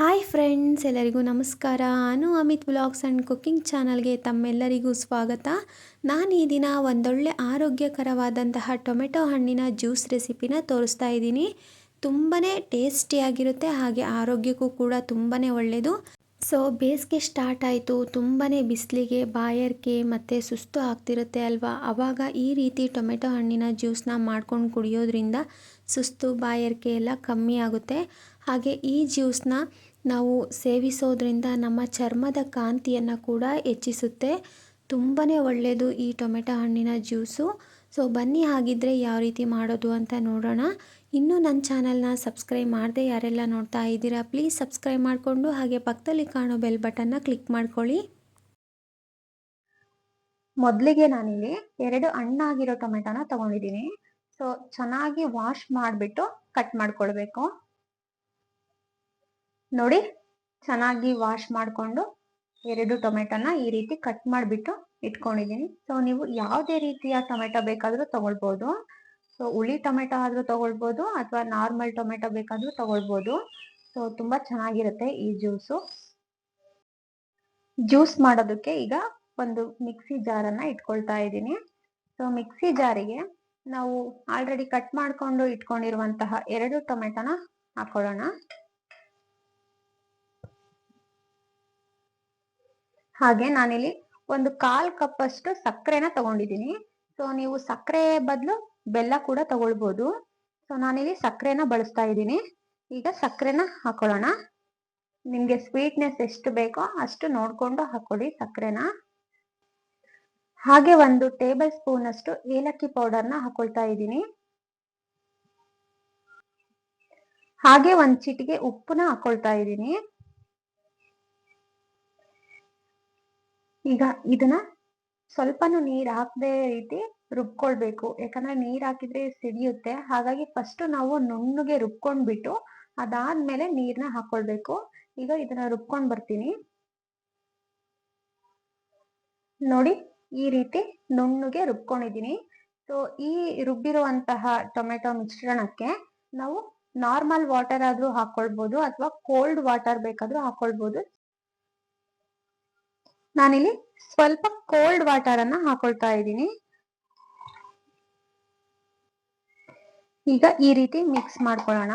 Hi friends, ಎಲ್ಲರಿಗೂ ನಮಸ್ಕಾರ. ನಾನು ಅಮಿತ್ ಬ್ಲಾಗ್ಸ್ ಆ್ಯಂಡ್ ಕುಕ್ಕಿಂಗ್ ಚಾನಲ್ಗೆ ತಮ್ಮೆಲ್ಲರಿಗೂ ಸ್ವಾಗತ. ನಾನು ಈ ದಿನ ಒಂದೊಳ್ಳೆ ಆರೋಗ್ಯಕರವಾದಂತಹ ಟೊಮೆಟೊ ಹಣ್ಣಿನ ಜ್ಯೂಸ್ ರೆಸಿಪಿನ ತೋರಿಸ್ತಾ ಇದ್ದೀನಿ. ತುಂಬಾ ಟೇಸ್ಟಿಯಾಗಿರುತ್ತೆ ಹಾಗೆ ಆರೋಗ್ಯಕ್ಕೂ ಕೂಡ ತುಂಬಾ ಒಳ್ಳೆಯದು ಸೊ, ಬೇಸಿಗೆ ಸ್ಟಾರ್ಟ್ ಆಯಿತು. ತುಂಬಾ ಬಿಸಿಲಿಗೆ ಬಾಯರ್ಕೆ ಮತ್ತು ಸುಸ್ತು ಆಗ್ತಿರುತ್ತೆ ಅಲ್ವಾ? ಆವಾಗ ಈ ರೀತಿ ಟೊಮೆಟೊ ಹಣ್ಣಿನ ಜ್ಯೂಸನ್ನ ಮಾಡ್ಕೊಂಡು ಕುಡಿಯೋದ್ರಿಂದ ಸುಸ್ತು ಬಾಯರ್ಕೆ ಎಲ್ಲ ಕಮ್ಮಿ ಆಗುತ್ತೆ. ಹಾಗೆ ಈ ಜ್ಯೂಸನ್ನ ನಾವು ಸೇವಿಸೋದ್ರಿಂದ ನಮ್ಮ ಚರ್ಮದ ಕಾಂತಿಯನ್ನು ಕೂಡ ಹೆಚ್ಚಿಸುತ್ತೆ. ತುಂಬಾ ಒಳ್ಳೆಯದು ಈ ಟೊಮೆಟೊ ಹಣ್ಣಿನ ಜ್ಯೂಸು. ಸೊ, ಬನ್ನಿ ಹಾಗಿದ್ದರೆ ಯಾವ ರೀತಿ ಮಾಡೋದು ಅಂತ ನೋಡೋಣ. ಇನ್ನೂ ನನ್ನ ಚಾನಲ್ನ ಸಬ್ಸ್ಕ್ರೈಬ್ ಮಾಡದೆ ಯಾರೆಲ್ಲ ನೋಡ್ತಾ ಇದ್ದೀರಾ, ಪ್ಲೀಸ್ ಸಬ್ಸ್ಕ್ರೈಬ್ ಮಾಡಿಕೊಂಡು ಹಾಗೆ ಪಕ್ಕದಲ್ಲಿ ಕಾಣೋ ಬೆಲ್ ಬಟನ್ನ ಕ್ಲಿಕ್ ಮಾಡ್ಕೊಳ್ಳಿ. ಮೊದಲಿಗೆ ನಾನಿಲ್ಲಿ ಎರಡು ಹಣ್ಣಾಗಿರೋ ಟೊಮೆಟೊನ ತೊಗೊಂಡಿದ್ದೀನಿ. ಸೊ, ಚೆನ್ನಾಗಿ ವಾಶ್ ಮಾಡಿಬಿಟ್ಟು ಕಟ್ ಮಾಡ್ಕೊಳ್ಬೇಕು. ನೋಡಿ, ಚೆನ್ನಾಗಿ ವಾಶ್ ಮಾಡಿಕೊಂಡು ಎರಡು ಟೊಮೆಟೊನ ಈ ರೀತಿ ಕಟ್ ಮಾಡಿಬಿಟ್ಟು ಇಟ್ಕೊಂಡಿದ್ದೀನಿ. ಸೊ ನೀವು ಯಾವುದೇ ರೀತಿಯ ಟೊಮೆಟೊ ಬೇಕಾದರೂ ತಗೊಳ್ಬೋದು. ಸೊ ಹುಳಿ ಟೊಮೆಟೊ ಆದರೂ ತೊಗೊಳ್ಬೋದು ಅಥವಾ ನಾರ್ಮಲ್ ಟೊಮೆಟೊ ಬೇಕಾದರೂ ತಗೊಳ್ಬೋದು. ಸೊ ತುಂಬ ಚೆನ್ನಾಗಿರುತ್ತೆ ಈ ಜ್ಯೂಸು ಜ್ಯೂಸ್ ಮಾಡೋದಕ್ಕೆ ಈಗ ಒಂದು ಮಿಕ್ಸಿ ಜಾರನ್ನು ಇಟ್ಕೊಳ್ತಾ ಇದ್ದೀನಿ. ಸೊ ಮಿಕ್ಸಿ ಜಾರಿಗೆ ನಾವು ಆಲ್ರೆಡಿ ಕಟ್ ಮಾಡಿಕೊಂಡು ಇಟ್ಕೊಂಡಿರುವಂತಹ ಎರಡು ಟೊಮೆಟೊನ ಹಾಕೊಳ್ಳೋಣ. ಹಾಗೆ ನಾನಿಲ್ಲಿ ಒಂದು ಕಾಲ್ ಕಪ್ ಅಷ್ಟು ಸಕ್ಕರೆನ ತಗೊಂಡಿದ್ದೀನಿ. ಸೊ ನೀವು ಸಕ್ಕರೆ ಬದಲು ಬೆಲ್ಲ ಕೂಡ ತಗೊಳ್ಬೋದು. ಸೊ ನಾನಿಲ್ಲಿ ಸಕ್ಕರೆನ ಬಳಸ್ತಾ ಇದ್ದೀನಿ. ಈಗ ಸಕ್ಕರೆನ ಹಾಕೊಳ್ಳೋಣ. ನಿಮಗೆ ಸ್ವೀಟ್ನೆಸ್ ಎಷ್ಟು ಬೇಕೋ ಅಷ್ಟು ನೋಡ್ಕೊಂಡು ಹಾಕೊಳ್ಳಿ ಸಕ್ಕರೆನ. ಹಾಗೆ ಒಂದು ಟೇಬಲ್ ಸ್ಪೂನ್ ಅಷ್ಟು ಏಲಕ್ಕಿ ಪೌಡರ್ನ ಹಾಕೊಳ್ತಾ ಇದ್ದೀನಿ. ಹಾಗೆ ಒಂದ್ ಚಿಟಿಗೆ ಉಪ್ಪುನ ಹಾಕೊಳ್ತಾ ಇದ್ದೀನಿ. ಈಗ ಇದನ್ನ ಸ್ವಲ್ಪನೂ ನೀರ್ ಹಾಕದೆ ರೀತಿ ರುಬ್ಕೊಳ್ಬೇಕು. ಯಾಕಂದ್ರೆ ನೀರ್ ಹಾಕಿದ್ರೆ ಸಿಡಿಯುತ್ತೆ. ಹಾಗಾಗಿ ಫಸ್ಟ್ ನಾವು ನುಣ್ಣಗೆ ರುಬ್ಕೊಂಡ್ಬಿಟ್ಟು ಅದಾದ್ಮೇಲೆ ನೀರ್ನ ಹಾಕೊಳ್ಬೇಕು. ಈಗ ಇದನ್ನ ರುಬ್ಕೊಂಡ್ ಬರ್ತೀನಿ. ನೋಡಿ, ಈ ರೀತಿ ನುಣ್ಣಗೆ ರುಬ್ಕೊಂಡಿದೀನಿ ಸೊ ಈ ರುಬ್ಬಿರುವಂತಹ ಟೊಮೆಟೊ ಮಿಶ್ರಣಕ್ಕೆ ನಾವು ನಾರ್ಮಲ್ ವಾಟರ್ ಆದ್ರೂ ಹಾಕೊಳ್ಬಹುದು ಅಥವಾ ಕೋಲ್ಡ್ ವಾಟರ್ ಬೇಕಾದ್ರೂ ಹಾಕೊಳ್ಬಹುದು ನಾನಿಲ್ಲಿ ಸ್ವಲ್ಪ ಕೋಲ್ಡ್ ವಾಟರ್ ಅನ್ನ ಹಾಕೊಳ್ತಾ ಇದ್ದೀನಿ. ಈಗ ಈ ರೀತಿ ಮಿಕ್ಸ್ ಮಾಡ್ಕೊಳ್ಳೋಣ.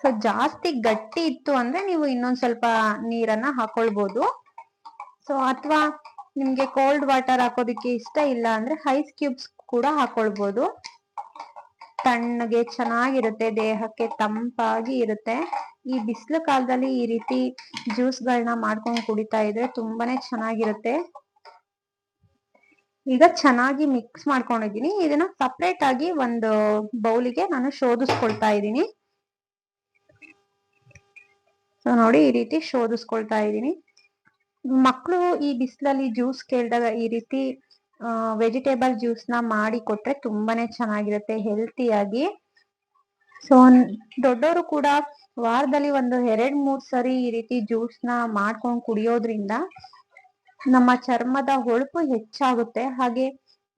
ಸೊ ಜಾಸ್ತಿ ಗಟ್ಟಿ ಇತ್ತು ಅಂದ್ರೆ ನೀವು ಇನ್ನೊಂದ್ ಸ್ವಲ್ಪ ನೀರನ್ನ ಹಾಕೊಳ್ಬಹುದು ಸೊ ಅಥವಾ ನಿಮ್ಗೆ ಕೋಲ್ಡ್ ವಾಟರ್ ಹಾಕೋದಿಕ್ಕೆ ಇಷ್ಟ ಇಲ್ಲ ಅಂದ್ರೆ ಐಸ್ ಕ್ಯೂಬ್ಸ್ ಕೂಡ ಹಾಕೊಳ್ಬಹುದು ತಣ್ಣಗೆ ಚೆನ್ನಾಗಿರುತ್ತೆ, ದೇಹಕ್ಕೆ ತಂಪಾಗಿ ಇರುತ್ತೆ. ಈ ಬಿಸಿಲು ಕಾಲದಲ್ಲಿ ಈ ರೀತಿ ಜ್ಯೂಸ್ಗಳನ್ನ ಮಾಡ್ಕೊಂಡು ಕುಡಿತಾ ಇದ್ರೆ ತುಂಬಾನೇ ಚೆನ್ನಾಗಿರುತ್ತೆ. ಈಗ ಚೆನ್ನಾಗಿ ಮಿಕ್ಸ್ ಮಾಡ್ಕೊಂಡಿದ್ದೀನಿ. ಇದನ್ನ ಸಪ್ರೇಟ್ ಆಗಿ ಒಂದು ಬೌಲಿಗೆ ನಾನು ಶೋಧಿಸ್ಕೊಳ್ತಾ ಇದ್ದೀನಿ. ಸೊ ನೋಡಿ ಈ ರೀತಿ ಶೋಧಿಸ್ಕೊಳ್ತಾ ಇದ್ದೀನಿ. ಮಕ್ಕಳು ಈ ಬಿಸಿಲಲ್ಲಿ ಜ್ಯೂಸ್ ಕೇಳಿದಾಗ ಈ ರೀತಿ ವೆಜಿಟೇಬಲ್ ಜ್ಯೂಸ್ನ ಮಾಡಿ ಕೊಟ್ರೆ ತುಂಬಾನೇ ಚೆನ್ನಾಗಿರುತ್ತೆ ಹೆಲ್ತಿಯಾಗಿ ಸೊ ದೊಡ್ಡವರು ಕೂಡ ವಾರದಲ್ಲಿ ಒಂದು ಎರಡ್, ಮೂರ್ ಸರಿ ಈ ರೀತಿ ಜ್ಯೂಸ್ನ ಮಾಡ್ಕೊಂಡು ಕುಡಿಯೋದ್ರಿಂದ ನಮ್ಮ ಚರ್ಮದ ಹೊಳಪು ಹೆಚ್ಚಾಗುತ್ತೆ. ಹಾಗೆ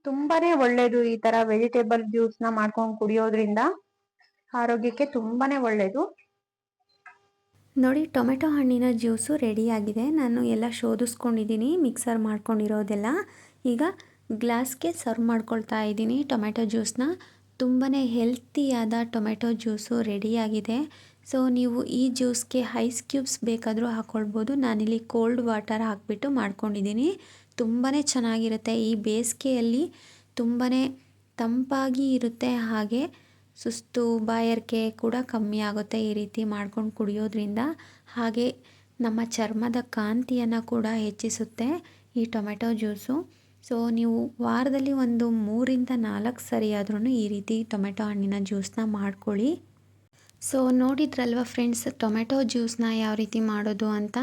ತುಂಬಾನೇ ಒಳ್ಳೇದು ಈ ತರ ವೆಜಿಟೇಬಲ್ ಜ್ಯೂಸ್ನ ಮಾಡ್ಕೊಂಡು ಕುಡಿಯೋದ್ರಿಂದ ಆರೋಗ್ಯಕ್ಕೆ ತುಂಬಾನೇ ಒಳ್ಳೇದು. ನೋಡಿ, ಟೊಮೆಟೊ ಹಣ್ಣಿನ ಜ್ಯೂಸು ರೆಡಿಯಾಗಿದೆ ನಾನು ಎಲ್ಲ ಶೋಧಿಸ್ಕೊಂಡಿದ್ದೀನಿ ಮಿಕ್ಸರ್ ಮಾಡ್ಕೊಂಡಿರೋದೆಲ್ಲ. ಈಗ ಗ್ಲಾಸ್ಗೆ ಸರ್ವ್ ಮಾಡ್ಕೊಳ್ತಾ ಇದ್ದೀನಿ. ಟೊಮೆಟೊ ಜ್ಯೂಸನ್ನ ತುಂಬಾ ಹೆಲ್ತಿಯಾದ ಟೊಮೆಟೊ ಜ್ಯೂಸು ರೆಡಿಯಾಗಿದೆ. ಸೊ, ನೀವು ಈ ಜ್ಯೂಸ್ಗೆ ಐಸ್ ಕ್ಯೂಬ್ಸ್ ಬೇಕಾದರೂ ಹಾಕ್ಕೊಳ್ಬೋದು ನಾನಿಲ್ಲಿ ಕೋಲ್ಡ್ ವಾಟರ್ ಹಾಕಿಬಿಟ್ಟು ಮಾಡ್ಕೊಂಡಿದ್ದೀನಿ. ತುಂಬಾ ಚೆನ್ನಾಗಿರುತ್ತೆ. ಈ ಬೇಸಿಗೆಯಲ್ಲಿ ತುಂಬಾ ತಂಪಾಗಿ ಇರುತ್ತೆ. ಹಾಗೆ ಸುಸ್ತು ಬಾಯಾರಿಕೆ ಕೂಡ ಕಮ್ಮಿ ಆಗುತ್ತೆ ಈ ರೀತಿ ಮಾಡ್ಕೊಂಡು ಕುಡಿಯೋದ್ರಿಂದ. ಹಾಗೆ ನಮ್ಮ ಚರ್ಮದ ಕಾಂತಿಯನ್ನು ಕೂಡ ಹೆಚ್ಚಿಸುತ್ತೆ ಈ ಟೊಮೆಟೊ ಜ್ಯೂಸು. ಸೊ ನೀವು ವಾರದಲ್ಲಿ ಒಂದು ಮೂರಿಂದ ನಾಲ್ಕು ಸರಿ ಆದ್ರೂ ಈ ರೀತಿ ಟೊಮೆಟೊ ಹಣ್ಣಿನ ಜ್ಯೂಸನ್ನ ಮಾಡ್ಕೊಳ್ಳಿ. ಸೊ ನೋಡಿದ್ರಲ್ವ ಫ್ರೆಂಡ್ಸ್ ಟೊಮೆಟೊ ಜ್ಯೂಸನ್ನ ಯಾವ ರೀತಿ ಮಾಡೋದು ಅಂತ?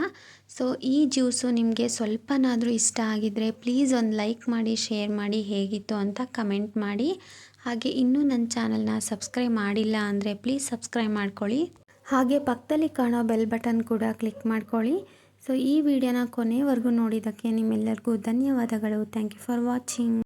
ಸೊ ಈ ಜ್ಯೂಸು ನಿಮಗೆ ಸ್ವಲ್ಪನಾದರೂ ಇಷ್ಟ ಆಗಿದ್ದರೆ ಪ್ಲೀಸ್ ಒಂದು ಲೈಕ್ ಮಾಡಿ ಶೇರ್ ಮಾಡಿ ಹೇಗಿತ್ತು ಅಂತ ಕಮೆಂಟ್ ಮಾಡಿ. ಹಾಗೆ ಇನ್ನೂ ನನ್ನ ಚಾನಲ್ನ ಸಬ್ಸ್ಕ್ರೈಬ್ ಮಾಡಿಲ್ಲ ಅಂದರೆ ಪ್ಲೀಸ್ ಸಬ್ಸ್ಕ್ರೈಬ್ ಮಾಡ್ಕೊಳ್ಳಿ. ಹಾಗೆ ಪಕ್ಕದಲ್ಲಿ ಕಾಣೋ ಬೆಲ್ ಬಟನ್ ಕೂಡ ಕ್ಲಿಕ್ ಮಾಡ್ಕೊಳ್ಳಿ. ಸೊ ಈ ವಿಡಿಯೋನ ಕೊನೆವರೆಗೂ ನೋಡಿದ್ದಕ್ಕೆ ನಿಮ್ಮೆಲ್ಲರಿಗೂ ಧನ್ಯವಾದಗಳು. Thank you for watching